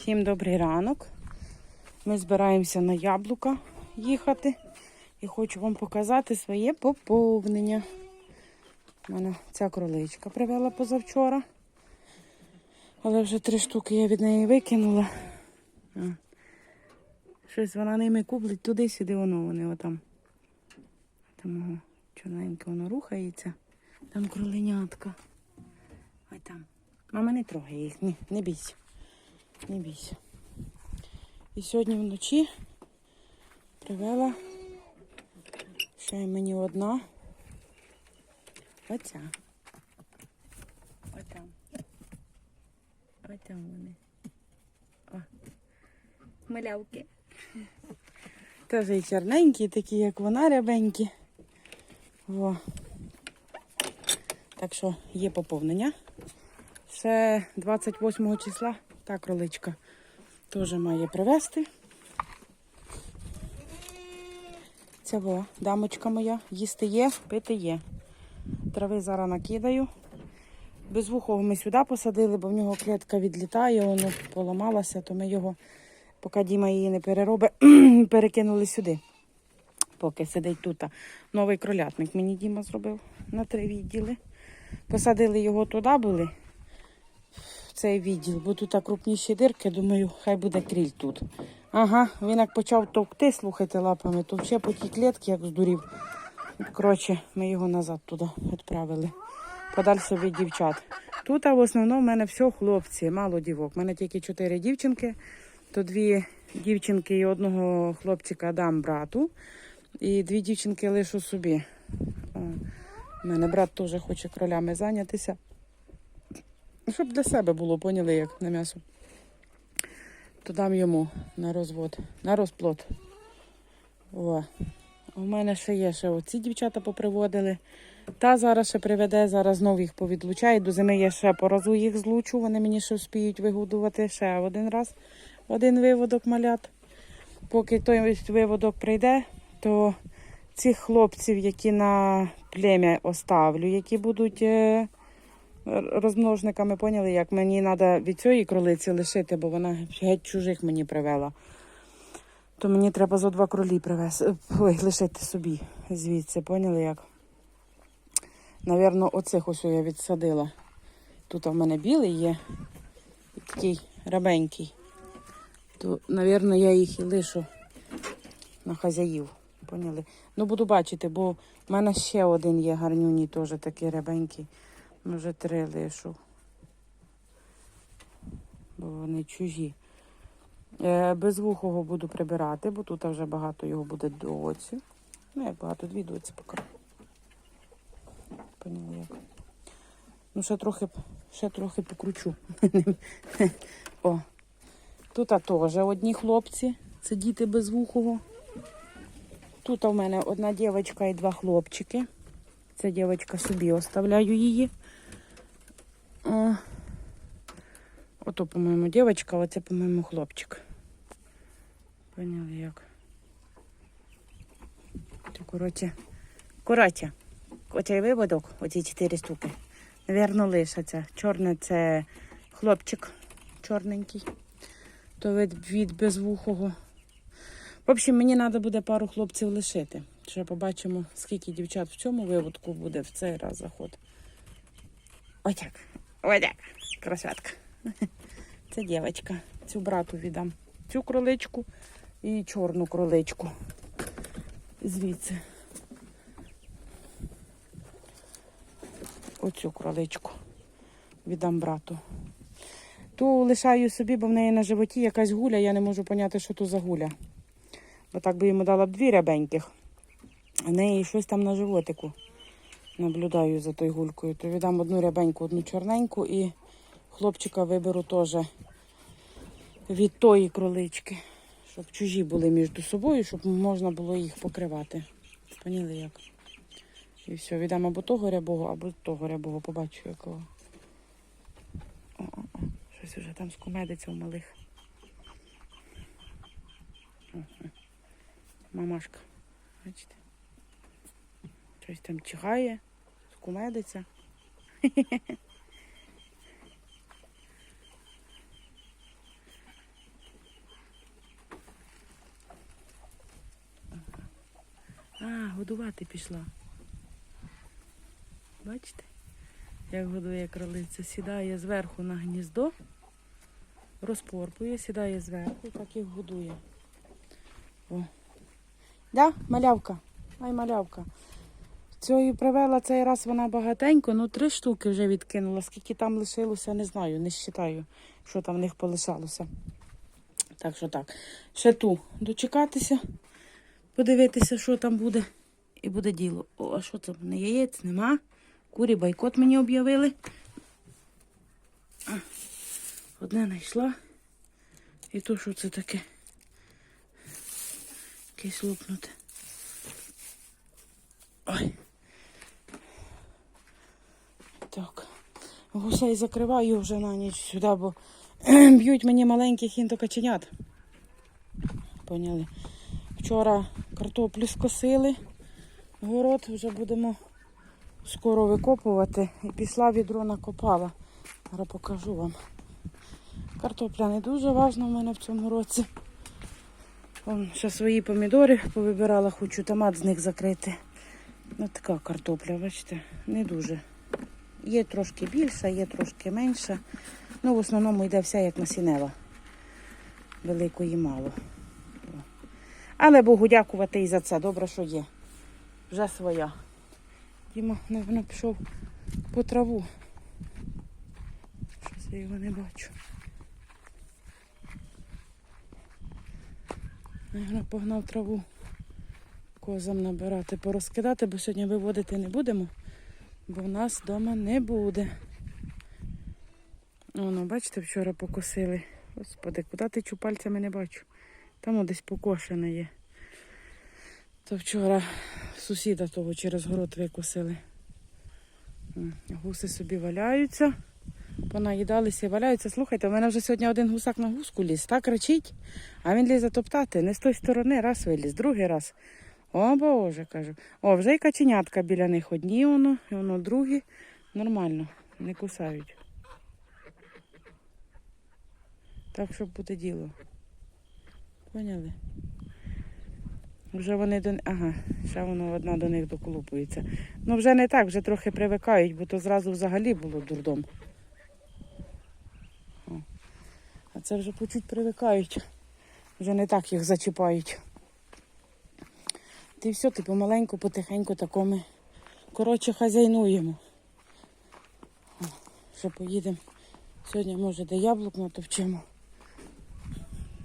Всім добрий ранок. Ми збираємося на яблука їхати і хочу вам показати своє поповнення. У мене ця кроличка привела позавчора. Але вже три штуки я від неї викинула. Щось вона ними кублить туди-сюди, воно вони отам. Там чорненьке воно рухається. Там кроленятка. Ой там. Мама не трогай їх, ні, не бійся. Не бійся. І сьогодні вночі привела ще й мені одна. Оця. Отам. Отам вони. О. Малявки. Теж і чорненькі, такі, як вона, рябенькі. Во. Так що є поповнення. Ще 28 числа та кроличка теж має привезти. Це во, дамочка моя, їсти є, пити є. Трави зараз накидаю. Безвухого ми сюди посадили, бо в нього клітка відлітає, воно поламалося, то ми його, поки Діма її не переробить, перекинули сюди. Поки сидить тут. Новий кролятник мені Діма зробив на три відділи. Посадили його туди були, в цей відділ, бо тут крупніші дирки, думаю, хай буде кріль тут. Ага, він як почав товкти, слухайте лапами, то ще по тій клітці, як здурів. Коротше, ми його назад туди відправили. Подальше від дівчат. Тут а в основному в мене все хлопці, мало дівок. У мене тільки чотири дівчинки, то дві дівчинки і одного хлопчика дам брату. І дві дівчинки лишу собі. У мене брат теж хоче кролями зайнятися. Щоб для себе було, поняли, як на м'ясо. То дам йому на розвод, на розплод. О. У мене ще є ще оці дівчата поприводили. Та зараз ще приведе, зараз знову їх повідлучаю. До зими я ще по разу їх злучу. Вони мені ще вспіють вигодувати ще один раз. Один виводок малят. Поки той виводок прийде, то цих хлопців, які на плем'я оставлю, які будуть е, розмножниками, поняли, як мені треба від цієї кролиці лишити, бо вона геть чужих мені привела. То мені треба зо два кролі привез, ой, лишити собі звідси, поняли як? Навірно, оцих ось я відсадила. Тут в мене білий є, такий рабенький. То, навірно, я їх і лишу на хазяїв. Поняли? Ну, буду бачити, бо в мене ще один є гарнюній, теж такий рябенький. Може, три лишу. Бо вони чужі. Е, безвухого буду прибирати, бо тут вже багато його буде доці. Ну, як багато, дві доці поки. Поняли як. Ну, ще трохи, ще трохи покручу. О. Тут теж одні хлопці. Це діти безвухого. Тут у мене одна дівчинка і два хлопчики. Ця дівчинка собі оставляю її. О. Ото, по-моєму, дівчинка, а оце, по-моєму, хлопчик. Поняли як. То, коротше, коротше, оцей виводок, оці чотири штуки. Навірно, лишаться. Чорне це хлопчик чорненький. То від, від безвухого. В общем, мені треба буде пару хлопців лишити. Ще побачимо, скільки дівчат в цьому виводку буде в цей раз заход. Отак. Отак. Красотка. Це дівчинка. Цю брату віддам. Цю кроличку і чорну кроличку. Звідси. Оцю кроличку віддам брату. Ту лишаю собі, бо в неї на животі якась гуля, я не можу поняти, що то за гуля. Бо так би йому дала б дві рябеньких. А в неї щось там на животику. Наблюдаю за тою гулькою. То віддам одну рябеньку, одну чорненьку і хлопчика виберу теж від тої кролички. Щоб чужі були між собою, щоб можна було їх покривати. Поняли як? І все, віддам або того рябого, або того рябого. Побачу якого. О-о-о. Щось вже там скумедиться у малих. Ага. Мамашка. Бачите? Щось там чихає, скумедиться. годувати пішла. Бачите? Як годує кролиця. Сідає зверху на гніздо, розпорпує, сідає зверху, так їх годує. О. Да, малявка? Ай, малявка. Цією привела цей раз вона багатенько, ну три штуки вже відкинула. Скільки там лишилося, не знаю, не вважаю, що там в них полишалося. Так що так. Ще ту дочекатися, подивитися, що там буде. І буде діло. О, а що це? Не яєць, нема. Курі бойкот мені об'явили. Одне знайшла. І то, що це таке? Якесь лопнуте. Ой. Так. Гусей закриваю вже на ніч сюди, бо б'ють мені маленьких інтокаченят. Поняли. Вчора картоплю скосили. Город вже будемо скоро викопувати. І пішла відро накопала. Зараз покажу вам. Картопля не дуже важна в мене в цьому році. Вон, ще свої помідори повибирала, хочу томат з них закрити. Ось така картопля, бачите, не дуже. Є трошки більша, є трошки менша. Ну, в основному йде вся як насінева. Великої мало. Але Богу дякувати і за це. Добре, що є. Вже своя. Діма, напевно, пішов по траву. Щось я його не бачу. Наверно, погнав траву козам набирати, порозкидати, бо сьогодні виводити не будемо, бо в нас вдома не буде. Воно, бачите, вчора покосили. Господи, куди ти чу пальцями не бачу. Там десь покошене є. То вчора сусіда того через город викосили. Гуси собі валяються. Понаїдалися і валяються. Слухайте, у мене вже сьогодні один гусак на гуску ліз, так кричить, а він лізе топтати. Не з тої сторони, раз виліз, другий раз. О Боже, кажу. О, вже й каченятка біля них одні воно, і воно другі. Нормально, не кусають. Так, щоб буде діло. Поняли? Вже вони до Ага, ще воно одна до них доколупується. Ну вже не так, вже трохи привикають, бо то зразу взагалі було дурдом. А це вже по чуть привикають. Вже не так їх зачіпають. Ти все, ти помаленьку, потихеньку такоми. Коротше, хазяйнуємо. О, Що поїдемо. Сьогодні, може, де яблук натовчимо.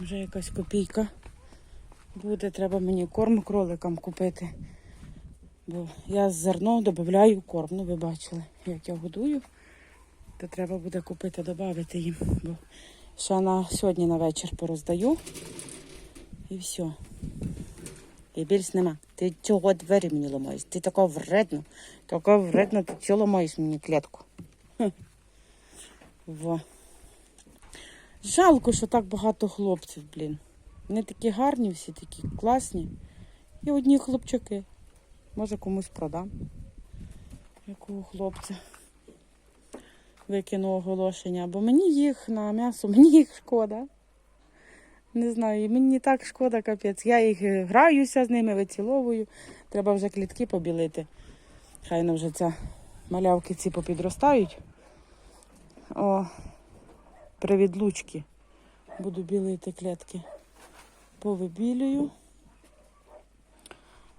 Вже якась копійка буде. Треба мені корм кроликам купити. Бо я з зерно додаю корм. Ну, ви бачили, як я годую. То треба буде купити, додати їм. Бо ще на сьогодні на вечір пороздаю. І все. І більш нема. Ти чого двері мені ламаєш? Ти така вредна. Така вредна, ти чого ламаєш мені клітку? Во. Жалко, що так багато хлопців, блін. Вони такі гарні, всі такі класні. І одні хлопчаки. Може комусь продам. Якого хлопця. Викину оголошення. Бо мені їх на м'ясо, мені їх шкода. Не знаю, і мені так шкода, капець. Я їх граюся з ними, виціловую. Треба вже клітки побілити. Хай на вже ця малявки ці попідростають. О, при відлучці буду білити клітки. Повибілюю.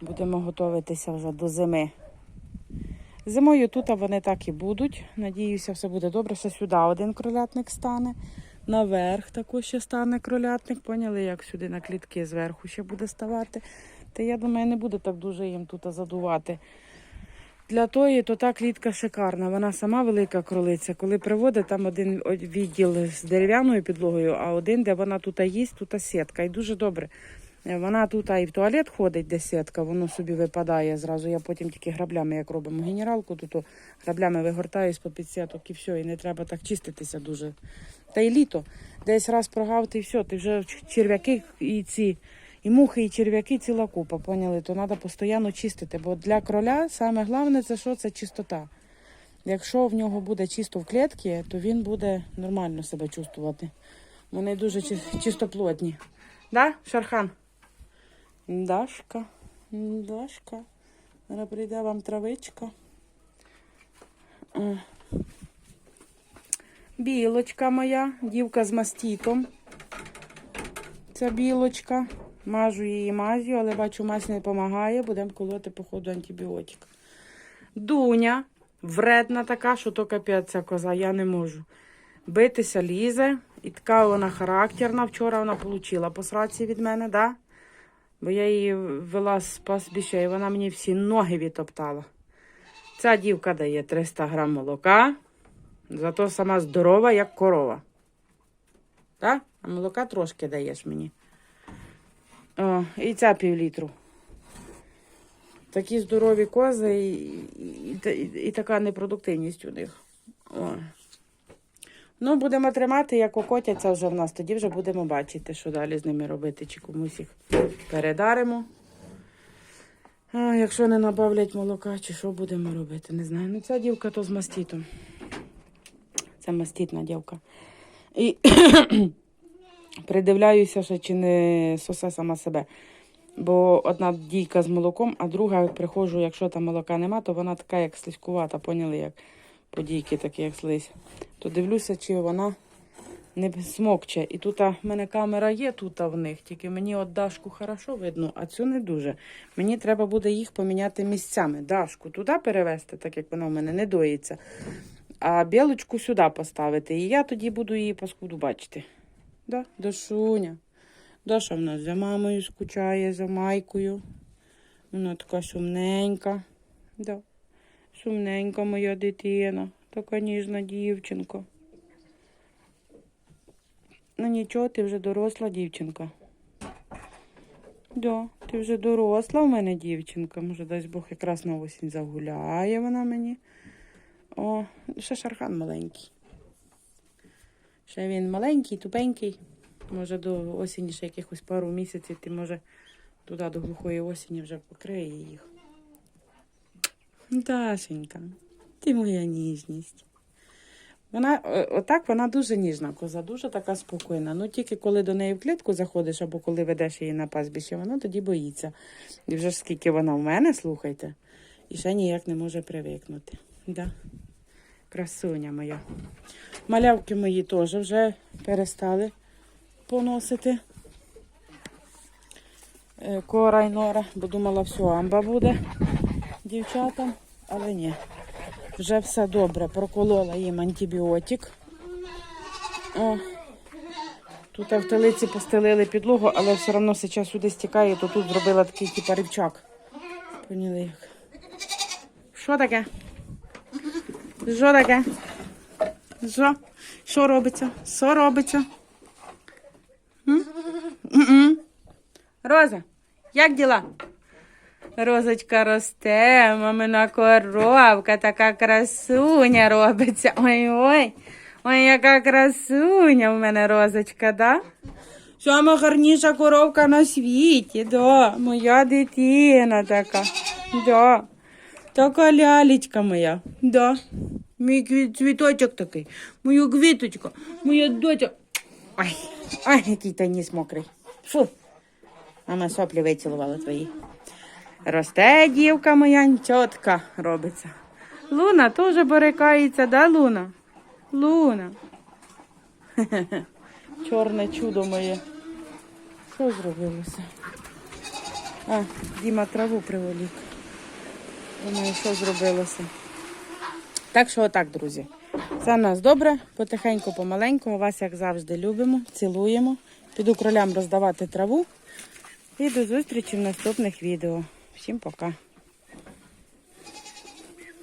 Будемо готуватися вже до зими. Зимою тут вони так і будуть. Надіюся, все буде добре. Ще сюди один кролятник стане. Наверх також ще стане кролятник. Поняли, як сюди на клітки зверху ще буде ставати. Та я думаю, не буде так дуже їм тут задувати. Для тої, то та клітка шикарна. Вона сама велика кролиця. Коли приводить, там один відділ з дерев'яною підлогою, а один, де вона тут їсть, тут сітка. І дуже добре. Вона тут і в туалет ходить, де сітка, воно собі випадає зразу. Я потім тільки граблями, як робимо генералку, тут граблями вигортаю з попід сіток і все, і не треба так чиститися дуже. Та й літо. Десь раз прогав, ти все, ти вже черв'яки і ці, і мухи, і черв'яки ціла купа, поняли? То треба постійно чистити. Бо для кроля саме головне це що? Це чистота. Якщо в нього буде чисто в клітці, то він буде нормально себе чувствувати. Вони дуже чистоплотні. Да, Шархан? Дашка, Дашка. Зараз прийде вам травичка. Білочка моя, дівка з мастітом. Це білочка. Мажу її мазю, але бачу, мазь не допомагає. Будемо колоти, походу, антибіотик. Дуня, вредна така, що то капець ця коза, я не можу. Битися лізе. І така вона характерна. Вчора вона отримала по від мене, да? Бо я її вела з пасбіща, і вона мені всі ноги відтоптала. Ця дівка дає 300 грам молока, зато сама здорова, як корова. Так? А молока трошки даєш мені. О, і ця півлітру. Такі здорові кози і, і, і, і така непродуктивність у них. О. Ну, будемо тримати, як окотяться вже в нас. Тоді вже будемо бачити, що далі з ними робити, чи комусь їх передаримо. А, якщо не набавлять молока, чи що будемо робити, не знаю. Ну, ця дівка то з мастітом. Це мастітна дівка. І придивляюся, ще, чи не сосе сама себе. Бо одна дійка з молоком, а друга приходжу, якщо там молока нема, то вона така, як слизькувата, поняли, як подійки, такі, як слизь. То дивлюся, чи вона не смокче. І тут в мене камера є тут в них, тільки мені от Дашку хорошо видно, а цю не дуже. Мені треба буде їх поміняти місцями. Дашку туди перевезти, так як вона в мене не доїться. А білочку сюди поставити. І я тоді буду її паскуду бачити. Да? Дашуня. Даша в нас за мамою скучає, за майкою. Вона така сумненька. Да. Сумненька моя дитина, така ніжна дівчинка. Ну нічого, ти вже доросла дівчинка. Да, ти вже доросла в мене дівчинка. Може, дасть Бог якраз на осінь загуляє вона мені. О, ще шархан маленький. Ще він маленький, тупенький. Може, до осені ще якихось пару місяців ти може туди до глухої осені вже покриє їх. Дашенька, ти моя ніжність. Вона, е, отак вона дуже ніжна коза, дуже така спокійна. Ну тільки коли до неї в клітку заходиш або коли ведеш її на пастбище, вона тоді боїться. І вже ж скільки вона в мене, слухайте, і ще ніяк не може привикнути. Да. Красуня моя. Малявки мої теж вже перестали поносити. Е, Кора й нора, бо думала, все, амба буде дівчатам, але ні. Вже все добре. Проколола їм антибіотик. О, тут в телиці постелили підлогу, але все одно зараз сюди стікає, то тут зробила такий типа рівчак. Поняли як. Що таке? Що таке? Що? Що робиться? Що робиться? М? М-м. Роза, як діла? Розочка росте, мамина коровка, така красуня робиться. Ой-ой, ой, яка красуня в мене розочка, да? Сама гарніша коровка на світі, да, моя дитина така. Да. Така лялечка моя, да. Мій цвіточок такий, моя квіточка, моя доча. Ай, ай, який та ніс мокрий. Фу. Мама соплі вицілувала твої. Росте дівка моя, чотка робиться. Луна теж борикається, да, Луна? Луна. Чорне чудо моє. Що зробилося? А, Діма траву приволік. Думаю, що зробилося. Так що отак, друзі. Все в нас добре, потихеньку, помаленьку. Вас, як завжди, любимо, цілуємо. Піду кролям роздавати траву. І до зустрічі в наступних відео. Всім пока.